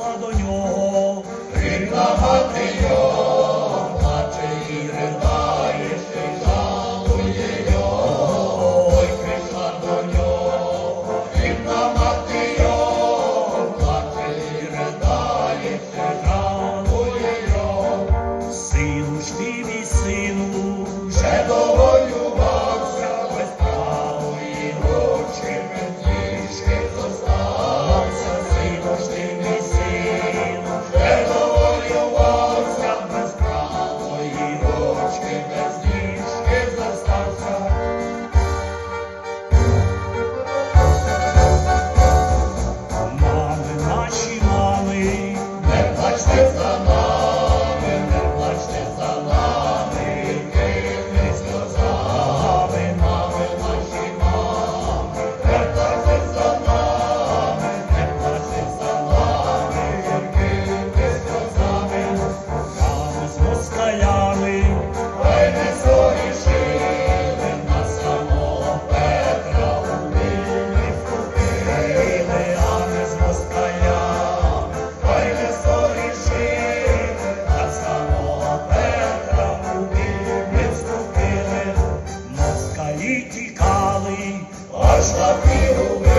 прийшла до нього, рекламати його, плаче і ридає, прийшла до нього, рекламати його, плаче ридає, сину ж мій сину, вже до Deus abriu o meu